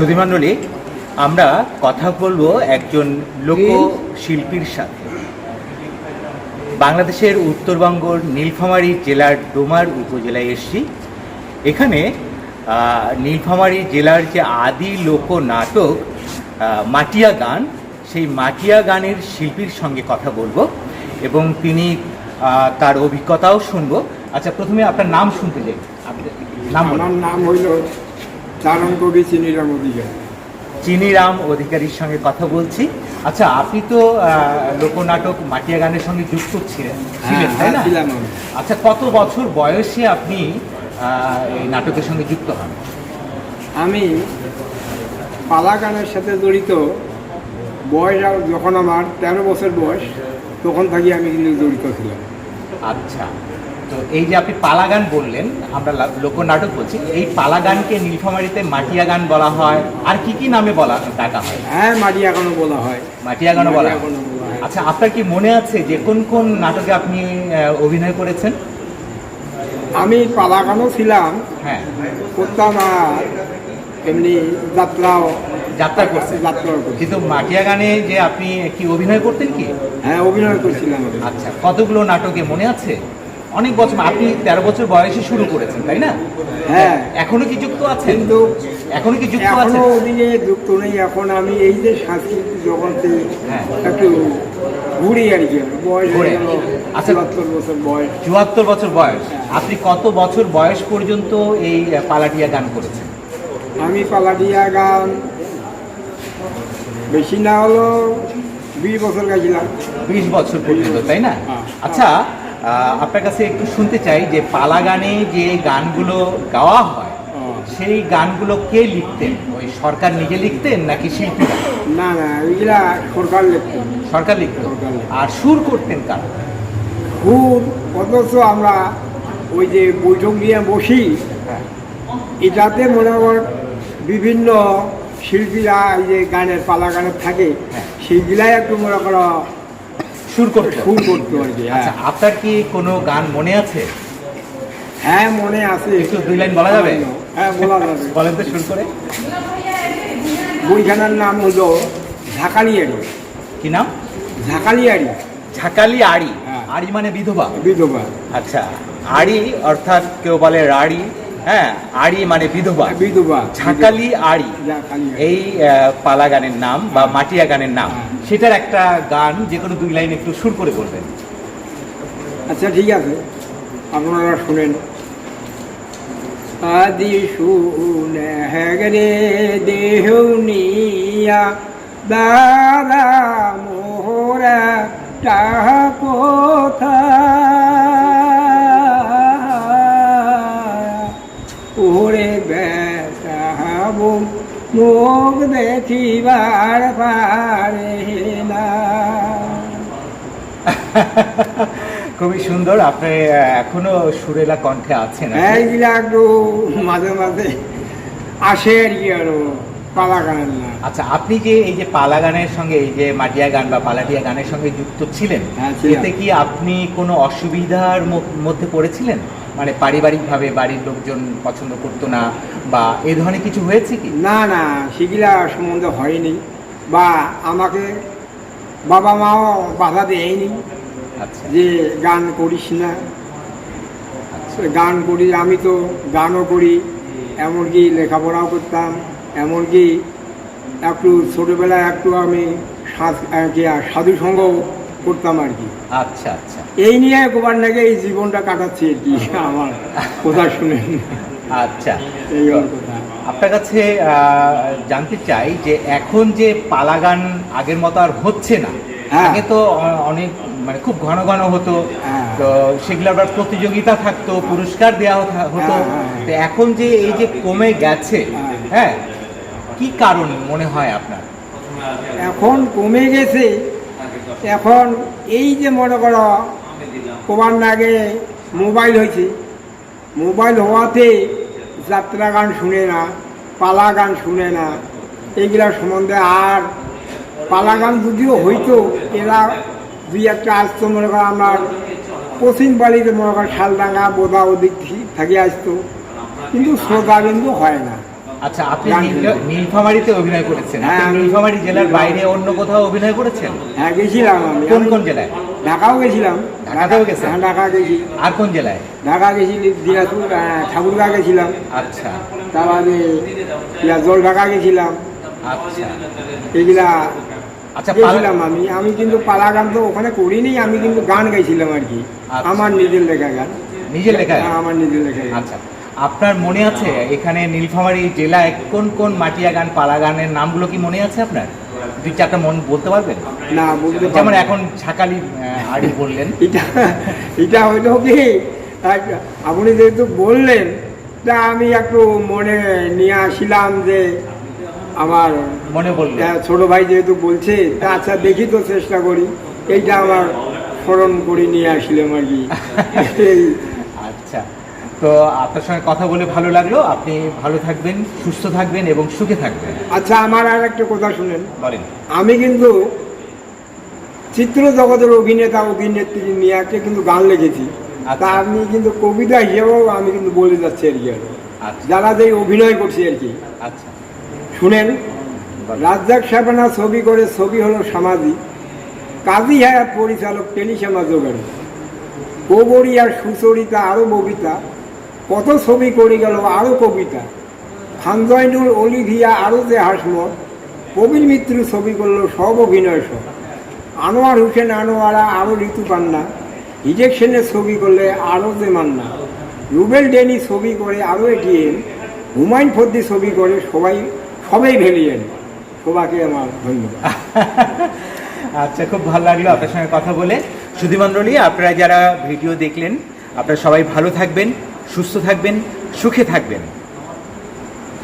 সুধীমণ্ডলী আমরা কথা বলব একজন লোকশিল্পীর সাথে। বাংলাদেশের উত্তরবঙ্গর নীলফামারী জেলার ডোমার উপজেলায় এসছি। এখানে নীলফামারী জেলার যে আদি লোক নাটক মাটিয়া গান, সেই মাটিয়া গানের শিল্পীর সঙ্গে কথা বলব এবং তিনি তার অভিজ্ঞতাও শুনব। আচ্ছা প্রথমে আপনার নাম শুনতে চাই নাম। নাম হইল চারণ কবি চিনিরাম অধিকারী। চিনিরাম অধিকারীর সঙ্গে কথা বলছি। আচ্ছা আপনি তো লোকনাটক মাটিয়া গানের সঙ্গে যুক্ত ছিলেন। ছিলেন তাই না? হ্যাঁ, আমি। আচ্ছা কত বছর বয়সে আপনি এই নাটকের সঙ্গে যুক্ত হন? আমি পালা গানের সাথে জড়িত। বয়স যখন আমার তেরো বছর বয়স তখন থাকি আমি কিন্তু জড়িত ছিলাম। আচ্ছা। তো এই যে আপনি পালা গান বললেন আমরা লোকনাটক বলছি এই পালা গানকে নীলফামারিতে মাটিয়া গান বলা হয়। আর কি কি নামে বলা ডাকা হয়? হ্যাঁ হয়। মাটিয়া গানও বলা হয়। মাটিয়া গানও বলা হয়। আচ্ছা আপনার কি মনে আছে যে কোন কোন নাটকে আপনি অভিনয় করেছেন? আমি পালা গানও ছিলাম। হ্যাঁ। করতাম এমনি যাত্রাও যাত্রা করছে করছি। কিন্তু মাটিয়া গানে যে আপনি কি অভিনয় করতেন কি? হ্যাঁ অভিনয় করছিলাম। আচ্ছা কতগুলো নাটকে মনে আছে? অনেক বছর আপনি তেরো বছর বয়সে শুরু করেছেন তাই না? হ্যাঁ। এখনও কি যুক্ত আছেন? কিন্তু এখনও কি যুক্ত এখনও আছেন? ওদিকে যুক্ত নেই। এখন আমি এই যে সাংস্কৃতিক জগতে হ্যাঁ। একটু ঘুরি আর কি। বয়স হয়ে গেল আচ্ছা। চুয়াত্তর বছর বয়স। চুয়াত্তর বছর বয়স। আপনি কত বছর বয়স পর্যন্ত এই পালাটিয়া গান করেছেন? আমি পালাডিয়া গান বেশি না হলো বিশ বছর গাইছিলাম। বিশ বছর পর্যন্ত তাই না? হ্যাঁ। আচ্ছা আপনার কাছে একটু শুনতে চাই যে পালা গানে যে গানগুলো গাওয়া হয় সেই গানগুলো কে লিখতেন? ওই সরকার নিজে লিখতেন নাকি শিল্পীরা? না না ওইগুলা সরকার লিখত। সরকার লিখত। আর সুর করতেন কারা? খুব অথচ আমরা ওই যে বৈঠক নিয়ে বসি হ্যাঁ। এটাতে মনে কর বিভিন্ন শিল্পীরা এই যে গানের পালা গানের থাকে হ্যাঁ। সেইগুলাই একটু মনে করো সুর করতো খুব করতো আর কি আচ্ছা হ্যাঁ। আপনার কি কোনো গান মনে আছে? হ্যাঁ মনে আছে। একটু দুই লাইন বলা যাবে? হ্যাঁ বলা যাবে। বলেন তো শুরু করে। বইখানার নাম হলো ঝাঁকালিয়ারি। কি নাম? ঝাঁকালিয়ারি। ঝাঁকালি আড়ি হ্যাঁ। আড়ি মানে বিধবা? বিধবা। আচ্ছা আড়ি অর্থাৎ কেউ বলে রাড়ি হ্যাঁ আড়ি মানে বিধবা। বিধবা ঝাঁকালি আড়ি। এই পালা গানের নাম বা মাটিয়া গানের নাম। হ্যাঁ। সেটার একটা গান যে কোনো দুই লাইন একটু সুর করে বলবেন। আচ্ছা ঠিক আছে। আপনারা শুনেন। আদি শুনে দেহনিয়া দাদা মোহরা তাহা মুখ দেখিবার পারে না। খুবই সুন্দর আপনি এখনও সুরেলা কণ্ঠে আছেন হ্যাঁ এইগুলা একটু মাঝে মাঝে আসে আর কি আরও পালা গান না আচ্ছা আপনি যে এই যে পালা গানের সঙ্গে এই যে মাটিয়া গান বা পালাটিয়া গানের সঙ্গে যুক্ত ছিলেন? হ্যাঁ, এতে কি আপনি কোনো অসুবিধার মধ্যে পড়েছিলেন? মানে পারিবারিকভাবে বাড়ির লোকজন পছন্দ করতো না বা এই ধরনের কিছু হয়েছে কি? না না সেগুলা সম্বন্ধে হয়নি বা আমাকে বাবা মাও বাধা দেয়নি আচ্ছা। যে গান করিস না। আচ্ছা। গান করি আমি তো গানও করি এমনকি লেখাপড়াও করতাম এমনকি একটু ছোটোবেলায় একটু আমি সাধ- আহ, কি সাধু সঙ্গ করতাম আর কি আচ্ছা আচ্ছা এই নিয়ে গোবার নাকি এই জীবনটা কাটাচ্ছি আর কি আমার কথা শুনেন আচ্ছা এই কথা আপনার কাছে জানতে চাই যে এখন যে পালা গান আগের মতো আর হচ্ছে না হ্যাঁ। আগে তো অনেক মানে খুব ঘন ঘন হতো হ্যাঁ। তো সেগুলো আবার প্রতিযোগিতা থাকতো পুরস্কার দেওয়া হতো- হ্যাঁ। তো এখন যে এই যে কমে গেছে। হ্যাঁ কি কারণ মনে হয় আপনার এখন কমে গেছে এখন এই যে মনে করো কোবার আগে মোবাইল হয়েছে। মোবাইল হওয়াতে যাত্রা গান শুনে না, পালা গান শুনে না এইগুলা সম্বন্ধে আর পালা গান যদিও হইতো, এরা দুই একটা আসতো, মনে করো আমার পশ্চিম বাড়িতে মনে করো শালডাঙ্গা, বোদা ওদিক থেকে আসতো। কিন্তু শ্রোতা কিন্তু হয় না। আচ্ছা আপনি নীলফামারীতে অভিনয় করেছেন। হ্যাঁ, নীলফামারী জেলার বাইরে অন্য কোথাও অভিনয় করেছেন? হ্যাঁ গেছিলাম আমি। কোন কোন জেলায়? ঢাকাও গেছিলাম। ঢাকাতেও গেছেন? হ্যাঁ ঢাকা গেছি। আর কোন জেলায়? ঢাকা গেছি দিনাজপুর ঠাকুরগা গেছিলাম। আচ্ছা। তার বাদে ইয়া জল ঢাকা গেছিলাম। আচ্ছা। এগুলা আচ্ছা গেছিলাম আমি। আমি কিন্তু পালা গান তো ওখানে করিনি আমি কিন্তু গান গাইছিলাম আর কি। আচ্ছা। আমার নিজের লেখা গান। নিজের লেখা হ্যাঁ, আমার নিজের লেখা আচ্ছা। আপনার মনে আছে এখানে নীলফামারী জেলায় কোন কোন মাটিয়া গান পালা গানের নামগুলো কি মনে আছে আপনার? দুই চারটা মন বলতে পারবেন? না বলতে যেমন এখন আহ, আড়ি বললেন। এটা এটা হইল কি আপনি যেহেতু বললেন তা আমি একটু মনে নিয়ে আসিলাম যে আমার মনে বললেন। আহ, ছোট ভাই যেহেতু বলছে তা আচ্ছা দেখি তো চেষ্টা করি। এইটা আমার স্মরণ করে নিয়ে আসলাম আর কি। আচ্ছা। তো আপনার সঙ্গে কথা বলে ভালো লাগল। আপনি ভালো থাকবেন সুস্থ থাকবেন এবং সুখে থাকবেন। আচ্ছা আমার আর একটা কথা শুনেন। বলেন। আমি কিন্তু চিত্র জগতের অভিনেতা অভিনেত্রী নিয়ে কিন্তু গান লিখেছি। আচ্ছা। তা আমি কিন্তু কবিতা হিসেবেও আমি কিন্তু বলে যাচ্ছি আর কি আর। আচ্ছা। যারা যে অভিনয় করছি আর কি। আচ্ছা। শুনেন রাজ্জাক সাবানা ছবি করে ছবি হলো সামাজিক কাজী হায়াত পরিচালক টেলিসেমা জোগাড়ি কবরী আর সুচরিতা আরও ববিতা। কত ছবি করে গেল আরও কবিতা। খানজয়নুর অলিভিয়া আরও যে হাসমত, কবির মিত্র ছবি করল, সব অভিনয় সব। আনোয়ার হোসেন আনোয়ারা আরও ঋতু পান্না। ইজেকশনের ছবি করলে আরও যে মান্না। রুবেল ডেনি ছবি করে আরও এটিএম হুমায়ুন ফদ্দি ছবি করে সবাই সবাই ভেলিয়েন সবাইকে আমার ধন্যবাদ। আচ্ছা খুব ভালো লাগল আপনার সঙ্গে কথা বলে। সুধীমণ্ডলী আপনারা যারা ভিডিও দেখলেন, আপনারা সবাই ভালো থাকবেন। সুস্থ থাকবেন সুখে থাকবেন।